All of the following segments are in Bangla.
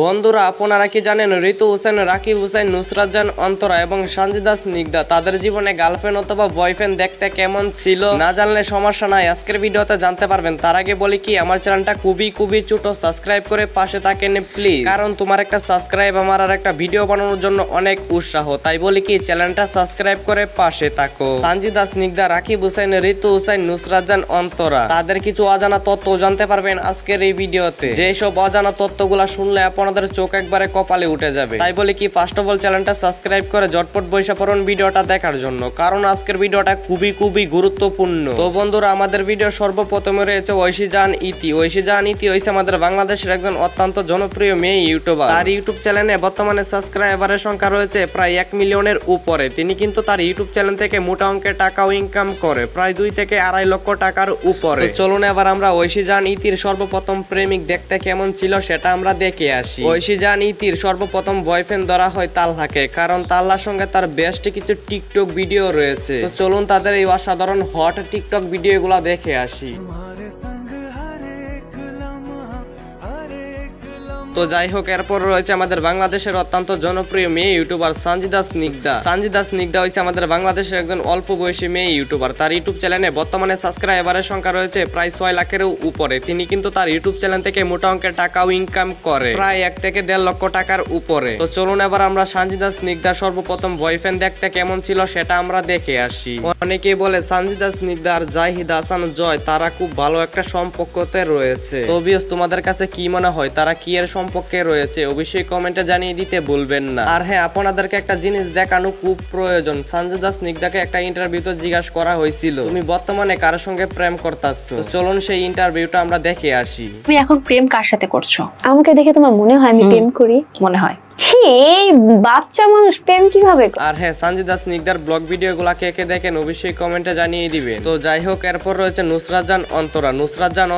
বন্ধুরা, আপনারা কি জানেন, ঋতু হোসেন, রাকিব হোসেন, নুসরাত জান, অন্তরা এবং সঞ্জিদা নিগদা তাদের জীবনে গার্লফ্রেন্ড অথবা বয়ফ্রেন্ড দেখতে কেমন ছিল না জানলে সমস্যা নাই। আজকের ভিডিওতে জানতে পারবেন। তার আগে বলি কি, আমার চ্যানেলটা খুবই খুবই ছোট। সাবস্ক্রাইব করে পাশে থাকেন প্লিজ কারণ তোমার একটা সাবস্ক্রাইব আমার আর একটা ভিডিও বানানোর জন্য অনেক উৎসাহ। তাই বলি কি চ্যানেলটা সাবস্ক্রাইব করে পাশে থাকো। সঞ্জিদা স্নিগ্ধা রাকিব হোসেন, ঋতু হোসেন, নুসরাত জান, অন্তরা। তাদের কিছু অজানা তথ্য জানতে পারবেন আজকের এই ভিডিওতে। যেসব অজানা তথ্যগুলা শুনলে আপনাদের চোখ একবারে কপালে উঠে যাবে। তাই বলে কি ফার্স্ট অফ অল চ্যানেলটা সাবস্ক্রাইব করে জটপট বৈশা পড়ুন ভিডিওটা দেখার জন্য, কারণ আজকের ভিডিওটা খুবই খুবই গুরুত্বপূর্ণ। তো বন্ধুরা, আমাদের ভিডিও সর্বপ্রথমে রয়েছে ঐশী জান ইতি। ঐশী জান ইতি হয়েছে আমাদের বাংলাদেশের একজন অত্যন্ত জনপ্রিয় মেয়ে ইউটিউবার। তার ইউটিউব চ্যানেলে বর্তমানে সাবস্ক্রাইবারের সংখ্যা রয়েছে প্রায় এক মিলিয়নের উপরে। তিনি কিন্তু তার ইউটিউব চ্যানেল থেকে মোটা অঙ্কের টাকাও ইনকাম করে, প্রায় দুই থেকে আড়াই লক্ষ টাকার উপরে। চলুন এবার আমরা ঐশী জান ইতির সর্বপ্রথম প্রেমিক দেখতে কেমন ছিল সেটা আমরা দেখে আসি। ঐশী। জান ইতির সর্বপ্রথম বয়ফ্রেন্ড ধরা হয় তাল্লাকে কারণ তাল্লার সঙ্গে তার বেস্ট কিছু টিকটক ভিডিও রয়েছে। তো চলুন তাদের এই অসাধারণ হট টিকটক ভিডিওগুলো দেখে আসি। তো যাই হোক, এরপর রয়েছে আমাদের বাংলাদেশের অত্যন্ত জনপ্রিয় মেয়ে ইউটিউবার সঞ্জিদা স্নিগ্ধা। সঞ্জিদা স্নিগ্ধা হয়েছে আমাদের বাংলাদেশের একজন অল্প বয়সী মেয়ে ইউটিউবার। তার ইউটিউব চ্যানেলে বর্তমানে সাবস্ক্রাইবারের সংখ্যা রয়েছে প্রায় ছয় লাখেরও উপরে। তিনি কিন্তু তার ইউটিউব চ্যানেল থেকে মোটা অঙ্কের টাকাও ইনকাম করে। প্রায় এক থেকে দেড় লক্ষ টাকার উপরে। তো চলুন এবার আমরা সঞ্জিদা স্নিগ্ধা সর্বপ্রথম বয়ফ্রেন্ড দেখতে কেমন ছিল সেটা আমরা দেখে আসি। অনেকেই বলে সঞ্জিদা স্নিগ্ধা আর জাহিদ হাসান জয়, তারা খুব ভালো একটা সম্পর্কতে রয়েছে। তো তোমাদের কাছে কি মনে হয়? তারা কি এর সম্পর্কে রয়েছে অবশ্যই কমেন্টে জানিয়ে দিতে ভুলবেন না। আর হ্যাঁ আপনাদেরকে একটা জিনিস দেখানো খুব প্রয়োজন। সঞ্জয় দাস নিগদাকে একটা ইন্টারভিউতে জিজ্ঞাসা করা হয়েছিল। তুমি বর্তমানে কার সঙ্গে প্রেম করতাছো? চলুন সেই ইন্টারভিউটা আমরা দেখে আসি। তুমি এখন প্রেম কার সাথে করছ? আমাকে দেখে তোমার মনে হয় আমি প্রেম করি? মনে হয়। এই বাচ্চা মানুষ প্রেম কীভাবে আর হ্যাঁ সঞ্জিদা ব্লগ দেখেন অবশ্যই কমেন্টে জানিয়ে দিবেন তো যাই হোক, এরপর রয়েছে অন্তরা।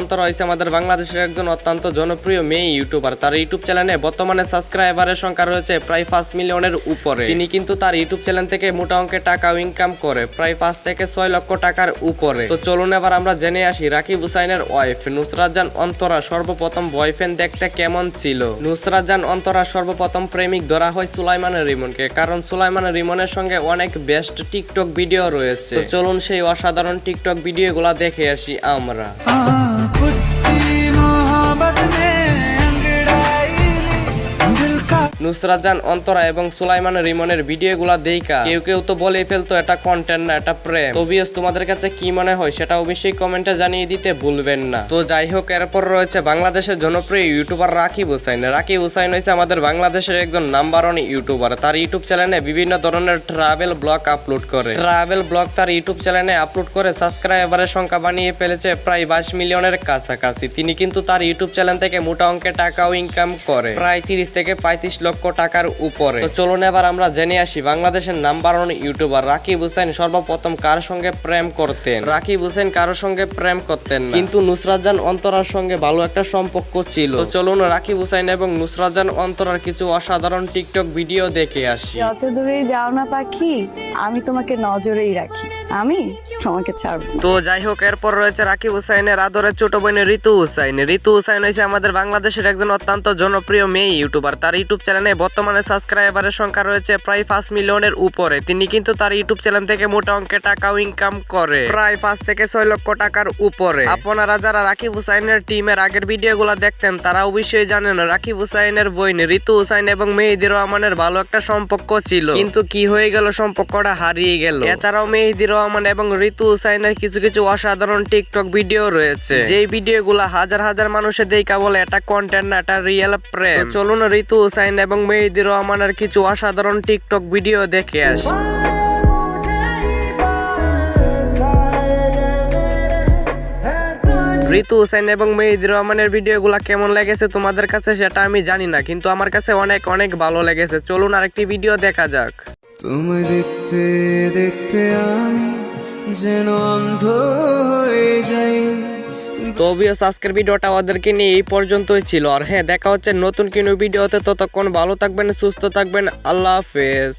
অন্তরা হয়েছে আমাদের বাংলাদেশের একজন অত্যন্ত জনপ্রিয় মেয়ে ইউটিউবার। তার ইউটিউব চ্যানেলে বর্তমানে সাবস্ক্রাইবারের সংখ্যা রয়েছে প্রায় পাঁচ মিলিয়নের উপরে। তিনি কিন্তু তার ইউটিউব চ্যানেল থেকে মোটা অঙ্কের টাকাও ইনকাম করে, প্রায় পাঁচ থেকে ছয় লক্ষ টাকার উপরে। তো চলুন এবার আমরা জেনে আসি রাকিব হুসাইনের ওয়াইফ নুসরাত জান অন্তরা। সর্বপ্রথম বয়ফ্রেন্ড দেখতে কেমন ছিল? নুসরাত জান অন্তরা সর্বপ্রথম প্রেমিক ধরা হয় সুলাইমান রিমনকে, কারণ সুলাইমান রিমনের সঙ্গে অনেক বেস্ট টিকটক ভিডিও রয়েছে। চলুন সেই অসাধারণ টিকটক ভিডিও গুলা দেখে আসি আমরা। নুসরাত জান, অন্তরা এবং সুলাইমান রিমনের ভিডিও গুলা দেখা কেউ কেউ তো বলে ফেলতো, এটা কন্টেন্ট না, এটা প্রেম। তো বিয়স তোমাদের কাছে কি মনে হয়, সেটা অবশ্যই কমেন্টে জানিয়ে দিতে ভুলবেন না। তো যাই হোক, এরপর রয়েছে বাংলাদেশের জনপ্রিয় ইউটিউবার রাকিব হুসাইন। রাকিব হুসাইন হয়েছে আমাদের বাংলাদেশের একজন নাম্বার ওয়ান ইউটিউবার। তার ইউটিউব চ্যানেলে বিভিন্ন ধরনের ট্রাভেল ব্লগ আপলোড করে। ট্রাভেল ব্লগ তার ইউটিউব চ্যানেলে আপলোড করে সাবস্ক্রাইবারের সংখ্যা বানিয়ে ফেলেছে প্রায় বাইশ মিলিয়নের কাছাকাছি। তিনি কিন্তু তার ইউটিউব চ্যানেল থেকে মোটা অঙ্কের টাকাও ইনকাম করে। প্রায় তিরিশ থেকে পঁয়ত্রিশ লক্ষ টাকার উপরে। তো চলুন এবার আমরা জেনে আসি বাংলাদেশের number one YouTuber Rakib Hossain সর্বপ্রথম কার সঙ্গে প্রেম করতেন? রাকিব হুসেন কারোর সঙ্গে প্রেম করতেন কিন্তু নুসরাত জান অন্তরার সঙ্গে ভালো একটা সম্পর্ক ছিল। তো চলুন রাকিব হুসাইন এবং নুসরাত জান অন্তরার কিছু অসাধারণ টিকটক ভিডিও দেখে আসি। যত দূরেই যাও না পাখি আমি তোমাকে নজরেই রাখি। আমি তোমাকে ছাড়বো না। তো যাই হোক এরপর রয়েছে রাকিব হুসাইনের আদরের ছোট বোন ঋতু হুসাইন। ঋতু হুসাইন হয়েছে আমাদের বাংলাদেশের একজন অত্যন্ত জনপ্রিয় মেয়ে ইউটিউবার। তার ইউটিউব চ্যানেলে বর্তমানে সাবস্ক্রাইবারের সংখ্যা রয়েছে প্রায় পাঁচ মিলিয়নের উপরে। তিনি কিন্তু তার ইউটিউব চ্যানেল থেকে মোটা অঙ্কের টাকাও ইনকাম করে। প্রায় পাঁচ থেকে ছয় লক্ষ টাকার উপরে। আপনারা যারা রাকিব হুসাইনের টিমের আগের ভিডিওগুলো দেখতেন, তারা অবশ্যই জানেন রাকিব হুসাইনের বোন ঋতু হুসাইন এবং মেহেদির রহমানের ভালো একটা সম্পর্ক ছিল। কিন্তু কি হয়ে গেল, সম্পর্কটা হারিয়ে গেল। এছাড়াও মেহেদির রহমান এবং ঋতু হুসাইনের কিছু কিছু অসাধারণ টিকটক ভিডিও রয়েছে। যেই ভিডিওগুলো হাজার হাজার মানুষের দেখা বলে, এটা কন্টেন্ট না, এটা রিয়েল প্রেম চলুন ঋতু হুসাইন এবং মেহেদির রহমানের কিছু অসাধারণ টিকটক ভিডিও দেখে আসি। ঋতু হোসেন এবং মেহিদুর রহমানের ভিডিওগুলো কেমন লেগেছে তোমাদের কাছে সেটা আমি জানি না, কিন্তু আমার কাছে অনেক অনেক ভালো লেগেছে। চলুন আরেকটি ভিডিও দেখা যাক। দেখতে দেখতে আমি যেন অন্ধ হয়ে যাই। তো অবভিয়াস আজকের ভিডিওটা আমাদেরকে নিয়ে এই পর্যন্তই ছিল। আর হ্যাঁ দেখা হচ্ছে নতুন কোনো ভিডিওতে। ততক্ষণ ভালো থাকবেন, সুস্থ থাকবেন। আল্লাহ হাফেজ।